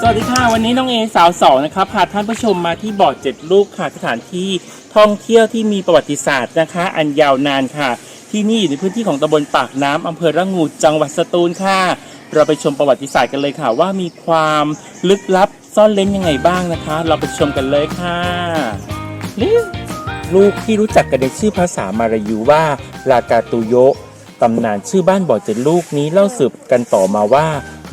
สวัสดีค่ะ วันนี้น้องเอสาวสองนะครับพาท่านผู้ชมมาที่บ่อเจ็ดลูกค่ะสถานที่ท่องเที่ยวที่มีประวัติศาสตร์นะคะ อันยาวนานค่ะ ที่นี่อยู่ในพื้นที่ของตำบลปากน้ำอำเภอระงูจังหวัดสตูลค่ะ เราไปชมประวัติศาสตร์กันเลยค่ะ ว่ามีความลึกลับซ่อนเล้นยังไงบ้างนะคะ เราไปชมกันเลยค่ะลิลูกที่รู้จักกันในชื่อภาษามาลายูว่าลากาตูโยตำนานชื่อบ้านบ่อเจ็ดลูกนี้เล่าสืบกันต่อมาว่า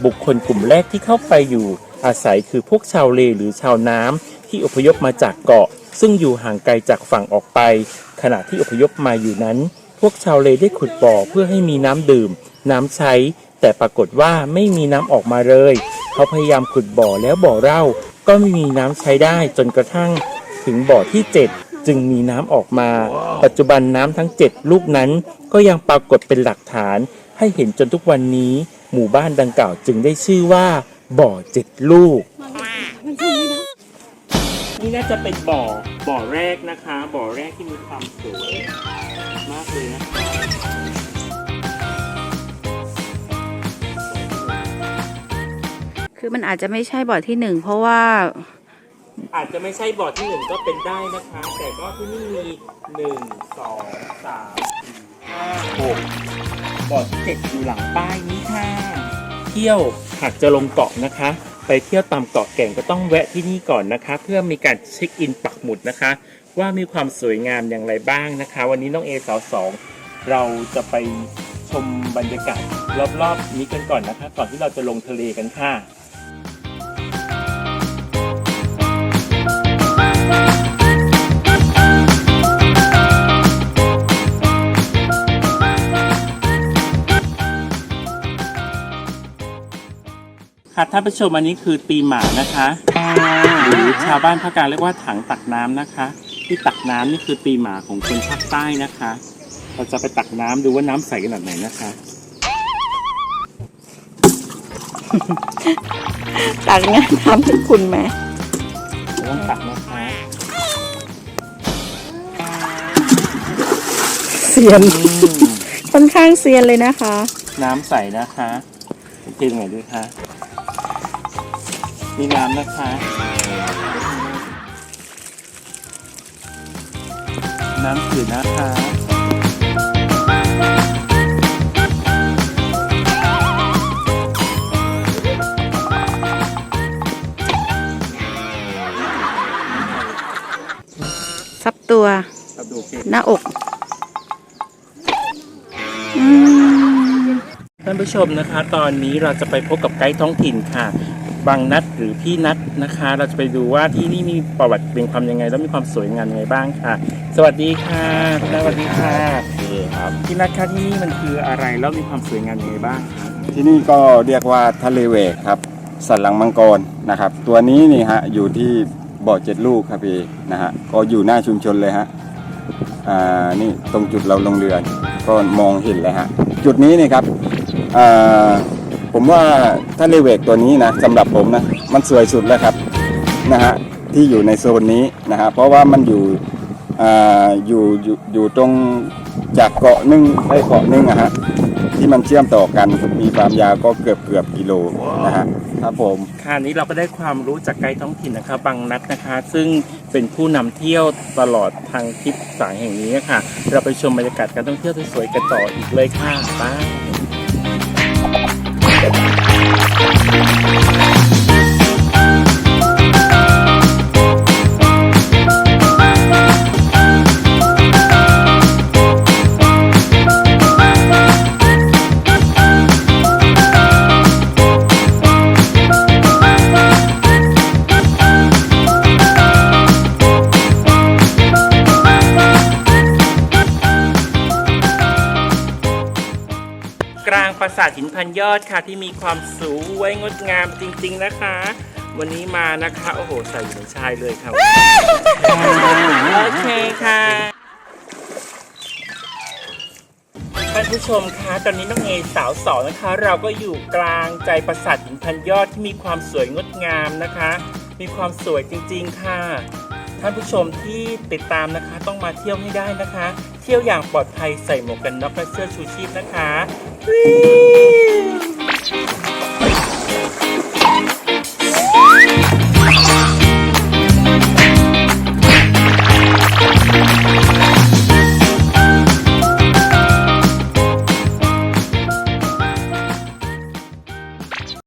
บุคคลกลุ่มแรกที่เข้าไปอยู่ อาศัยคือพวกชาวเลหรือชาวน้ำที่อพยพมาจากเกาะ ซึ่งอยู่ห่างไกลจากฝั่งออกไป ขณะที่อพยพมาอยู่นั้น พวกชาวเลได้ขุดบ่อเพื่อให้มีน้ำดื่ม น้ำใช้ แต่ปรากฏว่าไม่มีน้ำออกมาเลยเขาพยายามขุดบ่อแล้วบ่อเล่าก็ไม่มีน้ำใช้ได้จนกระทั่ง ถึงบ่อที่ 7 จึงมีน้ำออกมา ปัจจุบันน้ำทั้ง 7 ลูกนั้น ก็ยังปรากฏเป็นหลักฐานให้เห็นจนทุกวันนี้ หมู่บ้านดังกล่าวจึงได้ชื่อว่า บ่อเจ็ดลูก นี่น่าจะเป็นบ่อบ่อแรกนะคะ บ่อแรกที่มีความสวยมากเลยนะคะคือมันอาจจะไม่ใช่บ่อที่หนึ่งเพราะว่า อาจจะไม่ใช่บ่อที่หนึ่งก็เป็นได้นะคะ แต่ก็ที่นี่มีหนึ่งสองสามสี่ห้าหกบ่อที่เจ็ดอยู่หลังป้ายนี้ค่ะเที่ยวหากจะลงเกาะนะคะ ไปเที่ยวตามเกาะแก่งก็ต้องแวะที่นี่ก่อนนะคะ เพื่อมีการเช็คอินปักหมุดนะคะ ว่ามีความสวยงามอย่างไรบ้างนะคะ วันนี้น้องเอสาวสองเราจะไปชมบรรยากาศรอบๆนี้กันก่อนนะคะ ก่อนที่เราจะลงทะเลกันค่ะ ค่ะท่านผู้ชมอันนี้คือตีหมานะคะ หรือชาวบ้านภาคกลางเรียกว่าถังตักน้ำนะคะ ที่ตักน้ำนี่คือตีหมาของคนภาคใต้นะคะ เราจะไปตักน้ำดูว่าน้ำใสขนาดไหนนะคะ ตักงานทำให้คุณไหมเราต้องตักนะคะเซียนอืมค่อนข้างเซียนเลยนะคะ น้ำใสนะคะจริงไหนด้วยคะ มีน้ำนะคะ น้ำจืดนะคะซับตัวครับดูโอเคหน้าอกอืมท่านผู้ชมนะคะ ตอนนี้เราจะไปพบกับไกด์ท้องถิ่นค่ะ บางนัดหรือพี่นัดนะคะ เราจะไปดูว่าที่นี่มีประวัติเป็นความยังไง แล้วมีความสวยงามยังไงบ้างค่ะ สวัสดีค่ะพี่นัทสวัสดีค่ะนี่ครับพี่นัดคะที่นี่มันคืออะไรแล้วมีความสวยงามยังไงบ้างคะที่นี่ก็เรียกว่าทะเลเวกครับ สันหลังมังกรนะครับ ตัวนี้นี่ฮะอยู่ที่บ่อเจ็ดลูกครับพี่นะฮะก็อยู่หน้าชุมชนเลยฮะอ่านี่ตรงจุดเราลงเรือก็มองเห็นเลยฮะจุดนี้นี่ครับอ่า ผมว่าทะเลเวกตัวนี้นะสำหรับผมนะมันสวยสุดแล้วครับนะฮะที่อยู่ในโซนนี้นะฮะเพราะว่ามันอยู่อ่าอยู่อยู่อยู่ตรงจากเกาะนึงไปเกาะนึงอะฮะที่มันเชื่อมต่อกันมีความยาวก็เกือบเกือบกิโลนะฮะครับผมค่ะนี้เราก็ได้ความรู้จากไกด์ท้องถิ่นนะคะบางนัดนะคะ ซึ่งเป็นผู้นำเที่ยวตลอดทางทริปสายแห่งนี้ค่ะ เราไปชมบรรยากาศการท่องเที่ยวสวยๆกันต่ออีกเลยค่ะไปา กลางปราสาทหินพันยอดค่ะ ที่มีความสวยงดงามจริง ๆนะคะ วันนี้มานะคะ โอ้โห ใส่เหมือนชายเลยค่ะ โอเคค่ะท่านผู้ชมคะตอนนี้น้องเอสาวสองนะคะ เราก็อยู่กลางใจปราสาทหินพันยอดที่มีความสวยงดงามนะคะ มีความสวยจริง ๆ ค่ะ ท่านผู้ชมที่ติดตามนะคะ ต้องมาเที่ยวให้ได้นะคะ เที่ยวอย่างปลอดภัยใส่หมวกกันน็อกและเสื้อชูชีพนะคะวิว